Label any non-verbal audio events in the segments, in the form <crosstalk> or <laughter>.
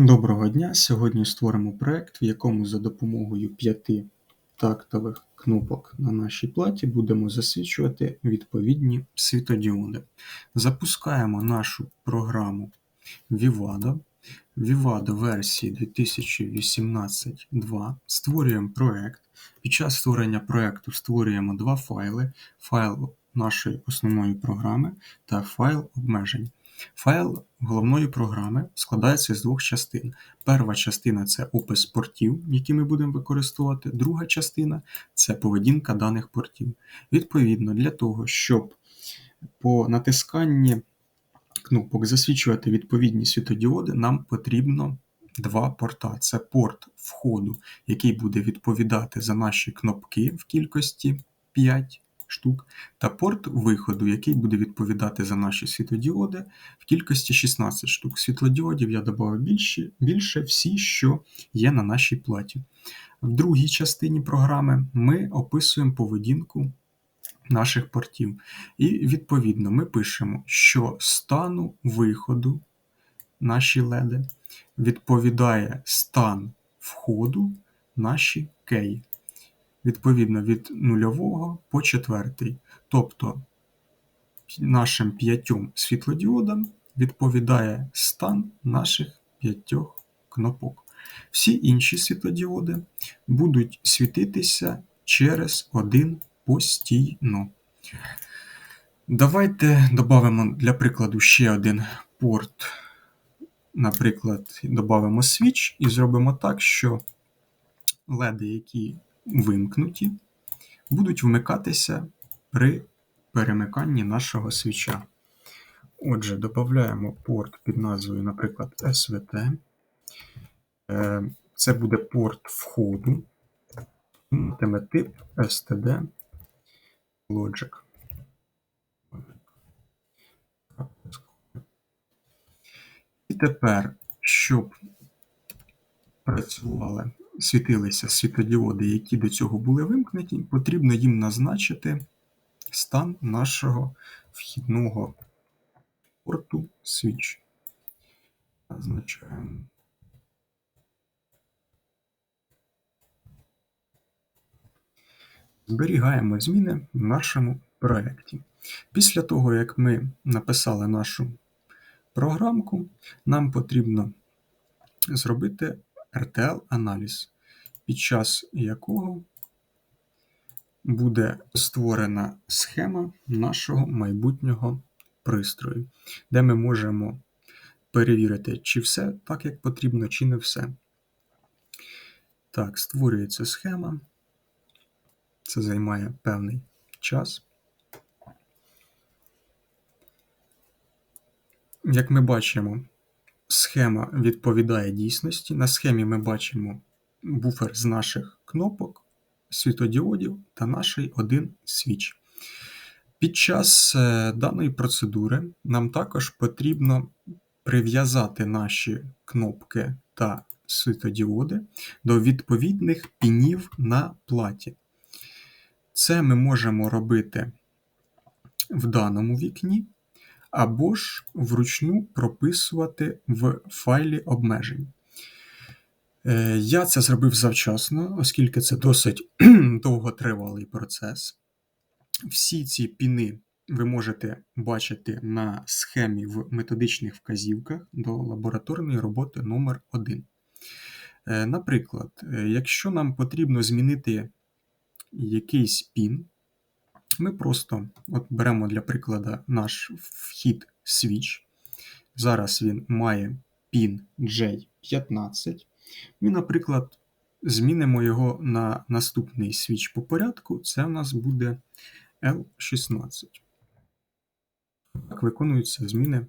Доброго дня! Сьогодні створимо проект, в якому за допомогою п'яти тактових кнопок на нашій платі будемо засвічувати відповідні світодіоди. Запускаємо нашу програму Vivado. Vivado версії 2018.2. Створюємо проект. Під час створення проекту створюємо два файли: файл нашої основної програми та файл обмежень. Файл головної програми складається з двох частин. Перша частина це опис портів, які ми будемо використовувати. Друга частина це поведінка даних портів. Відповідно, для того, щоб по натисканні кнопок засвічувати відповідні світодіоди, нам потрібно два порта. Це порт входу, який буде відповідати за наші кнопки в кількості 5 штук, та порт виходу, який буде відповідати за наші світлодіоди в кількості 16 штук. Світлодіодів я додав більше, більше всі, що є на нашій платі. В другій частині програми ми описуємо поведінку наших портів. І відповідно ми пишемо, що стану виходу наші леди відповідає стан входу наші кей відповідно від нульового по четвертий. Тобто нашим п'ятьом світлодіодам відповідає стан наших п'ятьох кнопок. Всі інші світлодіоди будуть світитися через один постійно. Давайте додамо для прикладу ще один порт. Наприклад, додамо свіч і зробимо так, що леди, які вимкнуті, будуть вмикатися при перемиканні нашого свіча. Отже, додаємо порт під назвою, наприклад, SVT. Е, це буде порт входу, матиме тип STD Logic. І тепер, щоб працювали світилися світлодіоди, які до цього були вимкнені, потрібно їм назначити стан нашого вхідного порту свіч. Назначаємо. Зберігаємо зміни в нашому проєкті. Після того, як ми написали нашу програмку, нам потрібно зробити RTL-аналіз, під час якого буде створена схема нашого майбутнього пристрою, де ми можемо перевірити, чи все так, як потрібно, чи не все. Так, створюється схема. Це займає певний час. Як ми бачимо, Схема відповідає дійсності. На схемі ми бачимо буфер з наших кнопок, світодіодів та наш один свіч. Під час е, даної процедури нам також потрібно прив'язати наші кнопки та світодіоди до відповідних пінів на платі. Це ми можемо робити в даному вікні або ж вручну прописувати в файлі обмежень. Е, я це зробив завчасно, оскільки це досить <clears throat> довготривалий процес. Всі ці піни ви можете бачити на схемі в методичних вказівках до лабораторної роботи номер 1 е, Наприклад, е, якщо нам потрібно змінити якийсь пін, ми просто от беремо для прикладу наш вхід switch. Зараз він має пін J15. Ми, наприклад, змінимо його на наступний свіч по порядку. Це в нас буде L16. Так виконуються зміни в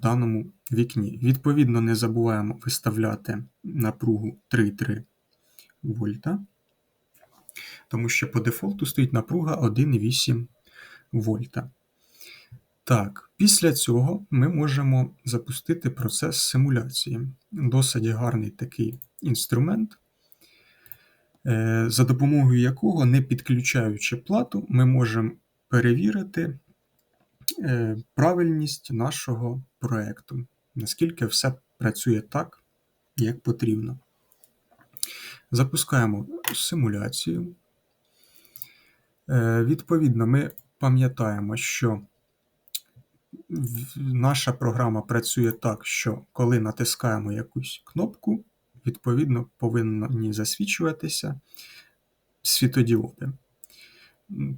даному вікні. Відповідно, не забуваємо виставляти напругу 3,3 вольта тому що по дефолту стоїть напруга 1,8 вольта. Так, після цього ми можемо запустити процес симуляції. Досить гарний такий інструмент, е, за допомогою якого, не підключаючи плату, ми можемо перевірити е, правильність нашого проєкту, наскільки все працює так, як потрібно. Запускаємо симуляцію. Е, Відповідно, ми пам'ятаємо, що наша програма працює так, що коли натискаємо якусь кнопку, відповідно повинні засвічуватися світодіоди.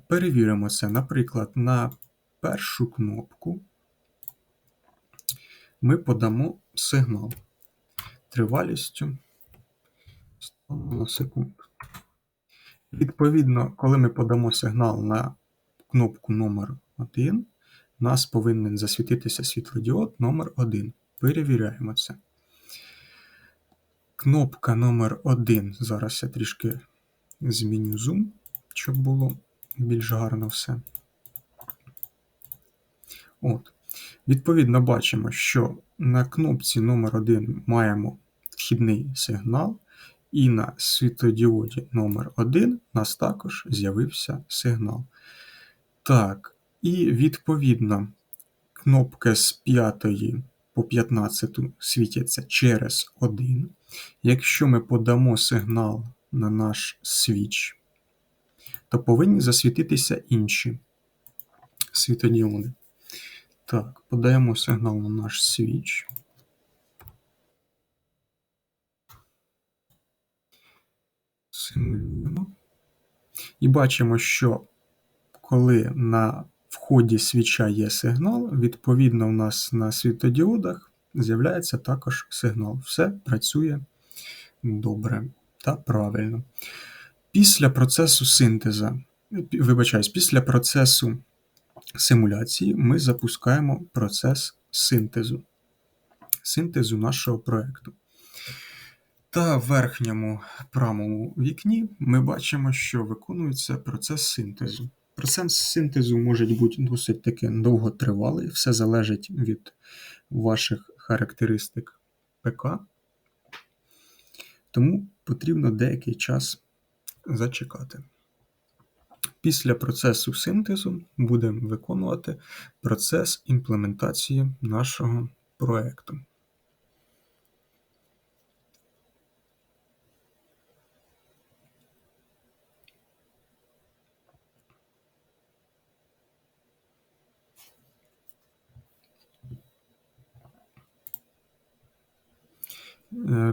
Перевіримо це, наприклад, на першу кнопку ми подамо сигнал тривалістю 100 мілісекунд. Відповідно, коли ми подамо сигнал на кнопку номер 1, у нас повинен засвітитися світлодіод номер 1. Перевіряємо це. Кнопка номер 1. Зараз я трішки зміню зум, щоб було більш гарно все. От. Відповідно, бачимо, що на кнопці номер 1 маємо вхідний сигнал, і на світодіоді номер 1 у нас також з'явився сигнал. Так, і відповідно кнопки з 5 по 15 світяться через 1. Якщо ми подамо сигнал на наш свіч, то повинні засвітитися інші світодіоди. Так, подаємо сигнал на наш свіч. Симулюємо. І бачимо, що коли на вході свіча є сигнал, відповідно, у нас на світодіодах з'являється також сигнал. Все працює добре та правильно. Після процесу синтеза, вибачаюсь, після процесу симуляції ми запускаємо процес синтезу, синтезу нашого проєкту. Та верхньому правому вікні ми бачимо, що виконується процес синтезу. Процес синтезу може бути досить таки довготривалий, все залежить від ваших характеристик ПК, тому потрібно деякий час зачекати. Після процесу синтезу будемо виконувати процес імплементації нашого проєкту.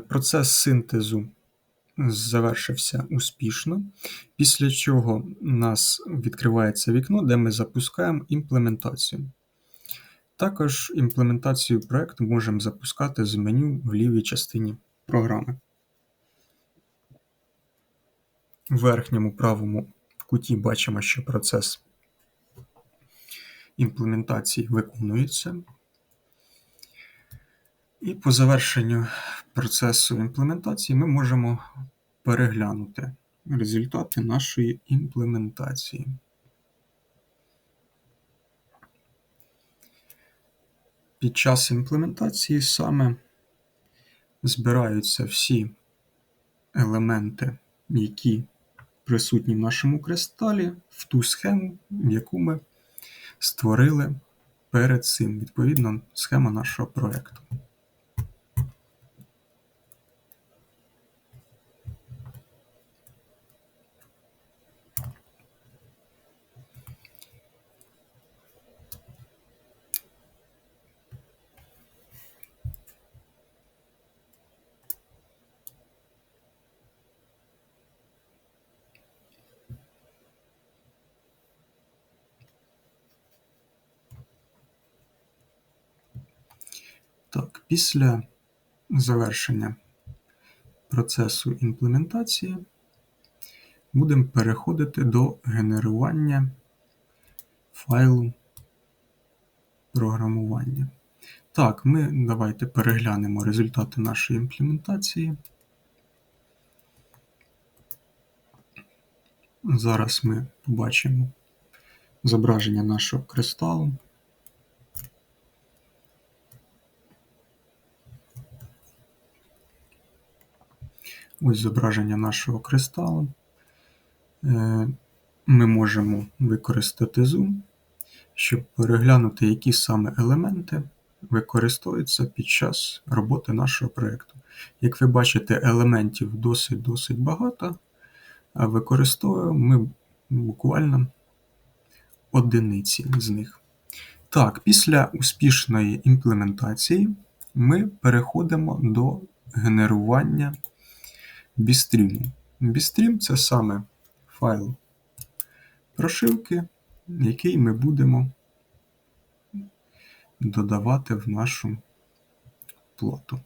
Процес синтезу завершився успішно, після чого у нас відкривається вікно, де ми запускаємо імплементацію. Також імплементацію проєкту можемо запускати з меню в лівій частині програми. В верхньому правому куті бачимо, що процес імплементації виконується. І по завершенню процесу імплементації ми можемо переглянути результати нашої імплементації. Під час імплементації саме збираються всі елементи, які присутні в нашому кристалі, в ту схему, яку ми створили перед цим, відповідно, схема нашого проєкту. Так, після завершення процесу імплементації будемо переходити до генерування файлу програмування. Так, ми давайте переглянемо результати нашої імплементації. Зараз ми побачимо зображення нашого кристалу. Ось зображення нашого кристалу. Е, Ми можемо використати зум, щоб переглянути, які саме елементи використовується під час роботи нашого проєкту. Як ви бачите, елементів досить-досить багато, а використовуємо ми буквально одиниці з них. Так, після успішної імплементації ми переходимо до генерування бістріму. Бістрім це саме файл прошивки, який ми будемо додавати в нашу плату.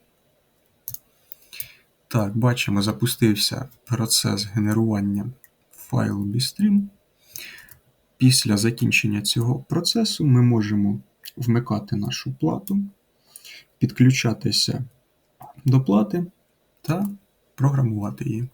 Так, бачимо, запустився процес генерування файлу Bstream. Після закінчення цього процесу ми можемо вмикати нашу плату, підключатися до плати та програмувати її.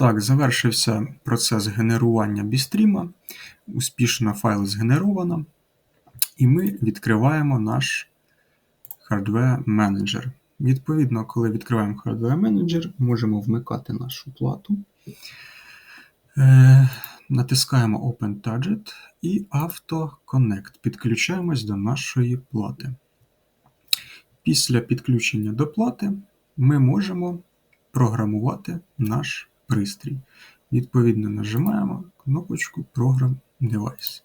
Так, завершився процес генерування бістріма. Успішно файл згенеровано. І ми відкриваємо наш Hardware Manager. Відповідно, коли відкриваємо Hardware Manager, можемо вмикати нашу плату. Е, натискаємо Open Target і Auto Connect. Підключаємось до нашої плати. Після підключення до плати ми можемо програмувати наш пристрій. Відповідно, нажимаємо кнопочку Program Device.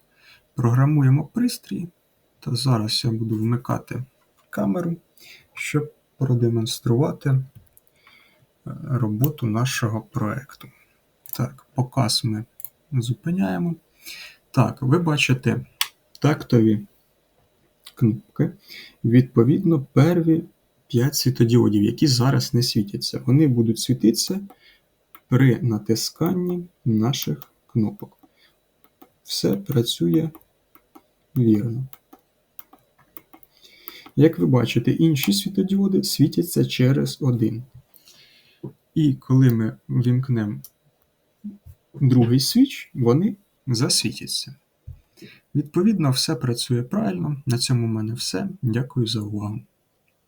Програмуємо пристрій. Та зараз я буду вмикати камеру, щоб продемонструвати е, роботу нашого проєкту. Так, показ ми зупиняємо. Так, ви бачите тактові кнопки. Відповідно, перві 5 світодіодів, які зараз не світяться. Вони будуть світитися при натисканні наших кнопок. Все працює вірно. Як ви бачите, інші світодіоди світяться через один. І коли ми вімкнемо другий свіч, вони засвітяться. Відповідно, все працює правильно. На цьому в мене все. Дякую за увагу.